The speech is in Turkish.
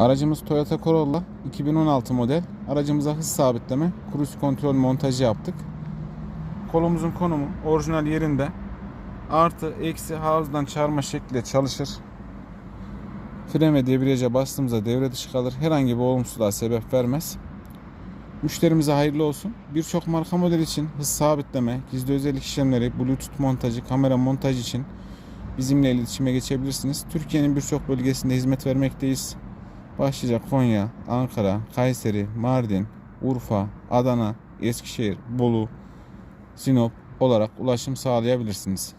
Aracımız Toyota Corolla 2016 model. Aracımıza hız sabitleme, cruise kontrol montajı yaptık. Kolumuzun konumu orijinal yerinde. Artı eksi havuzdan çarpma şekliyle çalışır. Fren ve debriyaja bastığımızda devre dışı kalır. Herhangi bir olumsuzluğa sebep vermez. Müşterimize hayırlı olsun. Birçok marka model için hız sabitleme, gizli özellik işlemleri, bluetooth montajı, kamera montajı için bizimle iletişime geçebilirsiniz. Türkiye'nin birçok bölgesinde hizmet vermekteyiz. Başlıca Konya, Ankara, Kayseri, Mardin, Urfa, Adana, Eskişehir, Bolu, Sinop olarak ulaşım sağlayabilirsiniz.